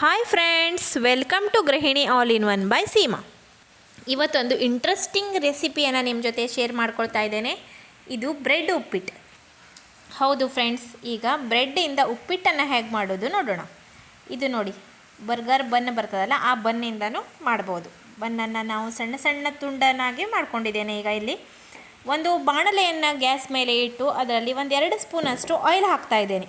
Hi friends welcome to Gruhini all in one by Seema ಇವತ್ತೊಂದು interesting ರೆಸಿಪಿಯನ್ನು ನಿಮ್ಮ ಜೊತೆ share ಮಾಡ್ಕೊಳ್ತಾ ಇದ್ದೇನೆ. ಇದು ಬ್ರೆಡ್ ಉಪ್ಪಿಟ್ಟು. ಹೌದು ಫ್ರೆಂಡ್ಸ್ ಈಗ ಬ್ರೆಡ್ಡಿಂದ ಉಪ್ಪಿಟ್ಟನ್ನು ಹೇಗೆ ಮಾಡೋದು ನೋಡೋಣ. ಇದು ನೋಡಿ ಬರ್ಗರ್ ಬನ್ ಬರ್ತದಲ್ಲ, ಆ ಬನ್ನಿಂದನೂ ಮಾಡ್ಬೋದು. ಬನ್ನನ್ನು ನಾವು ಸಣ್ಣ ಸಣ್ಣ ತುಂಡನಾಗಿ ಮಾಡ್ಕೊಂಡಿದ್ದೇನೆ ಈಗ ಇಲ್ಲಿ. ಒಂದು ಬಾಣಲೆಯನ್ನು ಗ್ಯಾಸ್ ಮೇಲೆ ಇಟ್ಟು ಅದರಲ್ಲಿ ಒಂದೆರಡು ಸ್ಪೂನಷ್ಟು ಆಯಿಲ್ ಹಾಕ್ತಾ ಇದ್ದೇನೆ.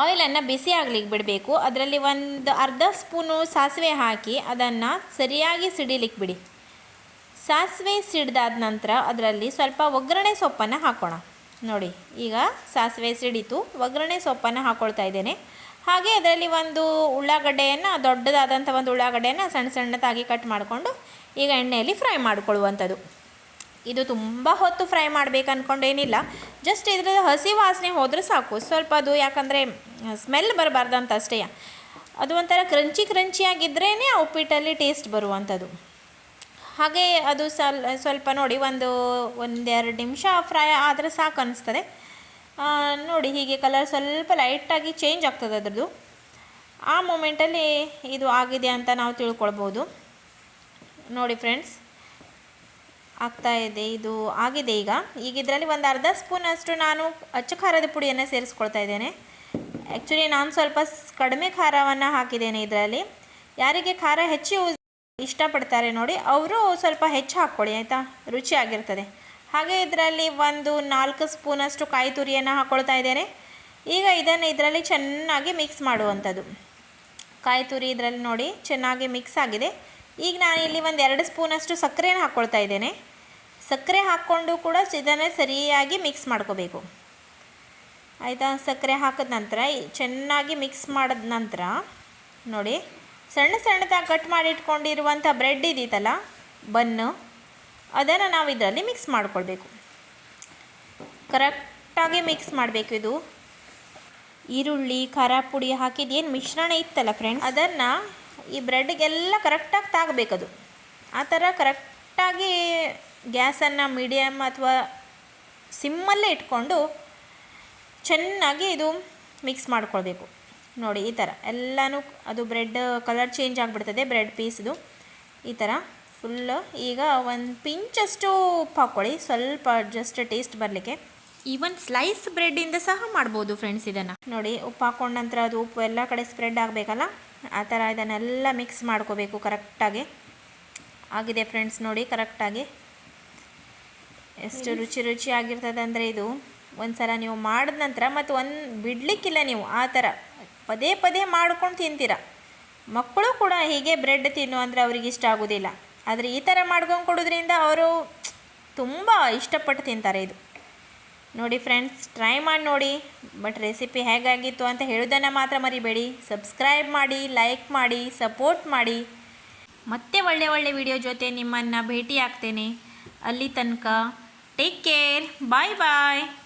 ಆಯಿಲನ್ನು ಬಿಸಿ ಆಗ್ಲಿಕ್ಕೆ ಬಿಡಬೇಕು. ಅದರಲ್ಲಿ ಒಂದು ಅರ್ಧ ಸ್ಪೂನು ಸಾಸಿವೆ ಹಾಕಿ ಅದನ್ನು ಸರಿಯಾಗಿ ಸಿಡಿಲಿಕ್ಕೆ ಬಿಡಿ. ಸಾಸಿವೆ ಸಿಡಿದಾದ ನಂತರ ಅದರಲ್ಲಿ ಸ್ವಲ್ಪ ಒಗ್ಗರಣೆ ಸೊಪ್ಪನ್ನು ಹಾಕೋಣ. ನೋಡಿ, ಈಗ ಸಾಸಿವೆ ಸಿಡಿತು. ಒಗ್ಗರಣೆ ಸೊಪ್ಪನ್ನು ಹಾಕ್ಕೊಳ್ತಾ ಇದ್ದೇನೆ. ಹಾಗೆ ಅದರಲ್ಲಿ ಒಂದು ಉಳ್ಳಾಗಡ್ಡೆಯನ್ನು, ದೊಡ್ಡದಾದಂಥ ಒಂದು ಉಳ್ಳಾಗಡ್ಡೆಯನ್ನು ಸಣ್ಣ ಸಣ್ಣದಾಗಿ ಕಟ್ ಮಾಡಿಕೊಂಡು ಈಗ ಎಣ್ಣೆಯಲ್ಲಿ ಫ್ರೈ ಮಾಡ್ಕೊಳ್ಳುವಂಥದ್ದು. ಇದು ತುಂಬ ಹೊತ್ತು ಫ್ರೈ ಮಾಡಬೇಕು ಅಂದ್ಕೊಂಡೇನಿಲ್ಲ ಜಸ್ಟ್ ಇದ್ರ ಹಸಿ ವಾಸನೆ ಹೋದರೆ ಸಾಕು. ಸ್ವಲ್ಪ ಅದು ಯಾಕಂದರೆ ಸ್ಮೆಲ್ ಬರಬಾರ್ದಂತ ಅಷ್ಟೇ ಅದು ಒಂಥರ ಕ್ರಂಚಿ ಕ್ರಂಚಿಯಾಗಿದ್ರೇ ಆ ಉಪ್ಪಿಟ್ಟಲ್ಲಿ ಟೇಸ್ಟ್ ಬರುವಂಥದ್ದು. ಹಾಗೆ ಅದು ಸಲ್, ಸ್ವಲ್ಪ ನೋಡಿ, ಒಂದು, ಒಂದೆರಡು ನಿಮಿಷ ಫ್ರೈ ಆದರೆ ಸಾಕು ಅನ್ನಿಸ್ತದೆ ನೋಡಿ, ಹೀಗೆ ಕಲರ್ ಸ್ವಲ್ಪ ಲೈಟಾಗಿ ಚೇಂಜ್ ಆಗ್ತದೆ ಅದರದ್ದು. ಆ ಮೂಮೆಂಟಲ್ಲಿ ಇದು ಆಗಿದೆ ಅಂತ ನಾವು ತಿಳ್ಕೊಳ್ಬೋದು. ನೋಡಿ ಫ್ರೆಂಡ್ಸ್ ಆಗ್ತಾ ಇದೆ, ಇದು ಆಗಿದೆ ಈಗ. ಈಗ ಇದರಲ್ಲಿ ಒಂದು ಅರ್ಧ ಸ್ಪೂನ್ ಅಷ್ಟು ನಾನು ಅಚ್ಚು ಖಾರದ ಪುಡಿಯನ್ನು ಸೇರಿಸ್ಕೊಳ್ತಾ ಇದ್ದೇನೆ. ಆ್ಯಕ್ಚುಲಿ ನಾನು ಸ್ವಲ್ಪ ಕಡಿಮೆ ಖಾರವನ್ನು ಹಾಕಿದ್ದೇನೆ ಇದರಲ್ಲಿ. ಯಾರಿಗೆ ಖಾರ ಹೆಚ್ಚು ಯೂಸ್ ಇಷ್ಟಪಡ್ತಾರೆ ನೋಡಿ, ಅವರು ಸ್ವಲ್ಪ ಹೆಚ್ಚು ಹಾಕ್ಕೊಳ್ಳಿ, ಆಯಿತಾ? ರುಚಿಯಾಗಿರ್ತದೆ ಹಾಗೆ ಇದರಲ್ಲಿ ಒಂದು ನಾಲ್ಕು ಸ್ಪೂನಷ್ಟು ಕಾಯಿ ತುರಿಯನ್ನು ಹಾಕ್ಕೊಳ್ತಾ ಇದ್ದೇನೆ. ಈಗ ಇದನ್ನು ಇದರಲ್ಲಿ ಚೆನ್ನಾಗಿ ಮಿಕ್ಸ್ ಮಾಡುವಂಥದ್ದು. ಕಾಯಿ ತುರಿ ಇದರಲ್ಲಿ ನೋಡಿ ಚೆನ್ನಾಗಿ ಮಿಕ್ಸ್ ಆಗಿದೆ. ಈಗ ನಾನು ಇಲ್ಲಿ ಒಂದು ಎರಡು ಸ್ಪೂನಷ್ಟು ಸಕ್ಕರೆನ ಹಾಕ್ಕೊಳ್ತಾ ಇದ್ದೇನೆ. ಸಕ್ಕರೆ ಹಾಕ್ಕೊಂಡು ಕೂಡ ಇದನ್ನು ಸರಿಯಾಗಿ ಮಿಕ್ಸ್ ಮಾಡ್ಕೋಬೇಕು. ಆಯಿತಾ? ಸಕ್ಕರೆ ಹಾಕಿದ ನಂತರ ಚೆನ್ನಾಗಿ ಮಿಕ್ಸ್ ಮಾಡಿದ ನಂತರ, ನೋಡಿ, ಸಣ್ಣ ಸಣ್ಣದಾಗಿ ಕಟ್ ಮಾಡಿ ಇಟ್ಕೊಂಡಿರುವಂಥ ಬ್ರೆಡ್ ಇದೀತಲ್ಲ, ಬನ್ನು, ಅದನ್ನು ನಾವು ಇದರಲ್ಲಿ ಮಿಕ್ಸ್ ಮಾಡ್ಕೊಳ್ಬೇಕು. ಕರೆಕ್ಟಾಗಿ ಮಿಕ್ಸ್ ಮಾಡಬೇಕು ಇದು. ಈರುಳ್ಳಿ ಖಾರ ಪುಡಿ ಹಾಕಿದ ಏನು ಮಿಶ್ರಣ ಇತ್ತಲ್ಲ ಫ್ರೆಂಡ್ಸ್ ಅದನ್ನು ಈ ಬ್ರೆಡ್ಗೆಲ್ಲ ಕರೆಕ್ಟಾಗಿ ತಾಗಬೇಕದು. ಆ ಥರ ಕರೆಕ್ಟಾಗಿ ಗ್ಯಾಸನ್ನು ಮೀಡಿಯಮ್ ಅಥವಾ ಸಿಮ್ಮಲ್ಲೇ ಇಟ್ಕೊಂಡು ಚೆನ್ನಾಗಿ ಇದು ಮಿಕ್ಸ್ ಮಾಡ್ಕೊಳ್ಬೇಕು. ನೋಡಿ ಈ ಥರ. ಎಲ್ಲನೂ ಅದು ಬ್ರೆಡ್ ಕಲರ್ ಚೇಂಜ್ ಆಗಿಬಿಡ್ತದೆ ಬ್ರೆಡ್ ಪೀಸ್ದು. ಈ ಥರ ಫುಲ್ಲು ಈಗ ಒಂದು ಪಿಂಚಷ್ಟು ಉಪ್ಪು ಹಾಕ್ಕೊಳ್ಳಿ. ಸ್ವಲ್ಪ ಜಸ್ಟ್ ಟೇಸ್ಟ್ ಬರಲಿಕ್ಕೆ. ಈವನ್ ಸ್ಲೈಸ್ ಬ್ರೆಡ್ಡಿಂದ ಸಹ ಮಾಡ್ಬೋದು ಫ್ರೆಂಡ್ಸ್ ಇದನ್ನು. ನೋಡಿ ಉಪ್ಪು ಹಾಕೊಂಡ ನಂತರ ಅದು ಉಪ್ಪು ಎಲ್ಲ ಕಡೆ ಸ್ಪ್ರೆಡ್ ಆಗಬೇಕಲ್ಲ? ಆ ಥರ ಇದನ್ನೆಲ್ಲ ಮಿಕ್ಸ್ ಮಾಡ್ಕೋಬೇಕು ಕರೆಕ್ಟಾಗಿ ಆಗಿದೆ ಫ್ರೆಂಡ್ಸ್ ನೋಡಿ ಕರೆಕ್ಟಾಗಿ ಎಷ್ಟು ರುಚಿ ರುಚಿ ಆಗಿರ್ತದೆ ಅಂದರೆ ಇದು ಒಂದು ಸಲ ನೀವು ಮಾಡಿದ ನಂತರ ಮತ್ತು ಒಂದು ಬಿಡಲಿಕ್ಕಿಲ್ಲ ನೀವು ಆ ಥರ ಪದೇ ಪದೇ ಮಾಡ್ಕೊಂಡು ತಿಂತೀರ. ಮಕ್ಕಳು ಕೂಡ ಹೀಗೆ ಬ್ರೆಡ್ ತಿನ್ನು ಅಂದರೆ ಅವ್ರಿಗೆ ಇಷ್ಟ ಆಗೋದಿಲ್ಲ. ಆದರೆ ಈ ಥರ ಮಾಡ್ಕೊಂಡು ಕೊಡೋದ್ರಿಂದ ಅವರು ತುಂಬ ಇಷ್ಟಪಟ್ಟು ತಿಂತಾರೆ ಇದು. ನೋಡಿ ಫ್ರೆಂಡ್ಸ್, ಟ್ರೈ ಮಾಡಿ ನೋಡಿ. ಬಟ್ ರೆಸಿಪಿ ಹೇಗಾಗಿತ್ತು ಅಂತ ಹೇಳೋದನ್ನು ಮಾತ್ರ ಮರಿಬೇಡಿ. ಸಬ್ಸ್ಕ್ರೈಬ್ ಮಾಡಿ, ಲೈಕ್ ಮಾಡಿ, ಸಪೋರ್ಟ್ ಮಾಡಿ. ಮತ್ತೆ ಒಳ್ಳೆ ಒಳ್ಳೆ ವಿಡಿಯೋ ಜೊತೆ ನಿಮ್ಮನ್ನು ಭೇಟಿ ಆಗ್ತೇನೆ ಅಲ್ಲಿ ತನಕ Take care. Bye bye.